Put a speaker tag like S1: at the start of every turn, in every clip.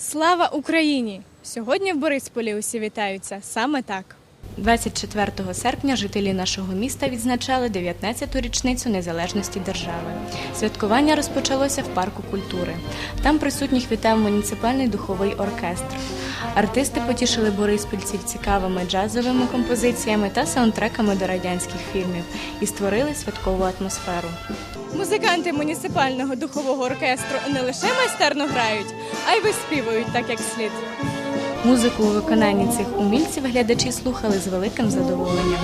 S1: Слава Україні! Сьогодні в Борисполі усі вітаються саме так. 24 серпня жителі нашого міста відзначали 19-ту річницю незалежності держави. Святкування розпочалося в парку культури. Там присутніх вітав муніципальний духовий оркестр. Артисти потішили бориспільців цікавими джазовими композиціями та саундтреками до радянських фільмів і створили святкову атмосферу. Музиканти муніципального духового оркестру не лише майстерно грають, а й виспівують так, як слід. Музику у виконанні цих умільців глядачі слухали з великим задоволенням.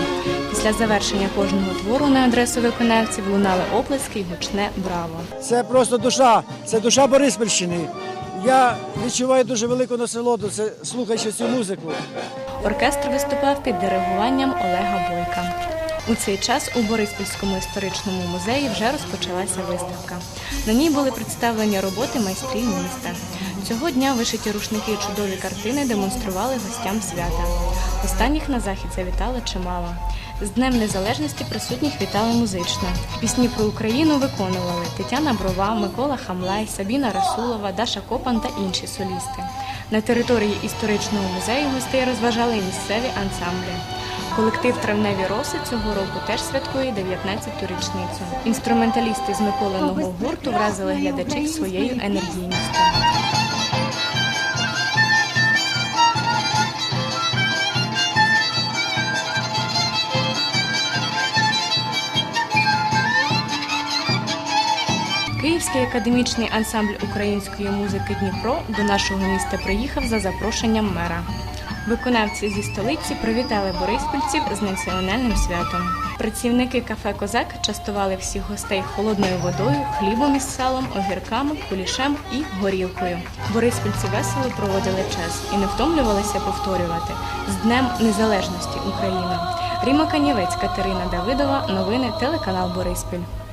S1: Після завершення кожного твору на адресу виконавців лунали оплески й гучне браво.
S2: Це просто душа, це душа Бориспільщини. Я відчуваю дуже велику насолоду, це слухаючи цю музику.
S1: Оркестр виступав під диригуванням Олега Бойка. У цей час у Бориспільському історичному музеї вже розпочалася виставка. На ній були представлені роботи майстрів міста. Цього дня вишиті рушники і чудові картини демонстрували гостям свята. Останніх на захід завітало чимало. З Днем Незалежності присутніх вітали музично. Пісні про Україну виконували Тетяна Брова, Микола Хамлай, Сабіна Расулова, Даша Копан та інші солісти. На території історичного музею гостей розважали місцеві ансамблі. Колектив Травневі роси цього року теж святкує 19-ту річницю. Інструменталісти з Миколиного гурту вразили глядачів своєю енергійністю. Київський академічний ансамбль української музики Дніпро до нашого міста приїхав за запрошенням мера. Виконавці зі столиці привітали бориспільців з національним святом. Працівники кафе Козак частували всіх гостей холодною водою, хлібом із салом, огірками, кулішем і горілкою. Бориспільці весело проводили час і не втомлювалися повторювати з Днем Незалежності України. Ріма Канівець, Катерина Давидова. Новини телеканал Бориспіль.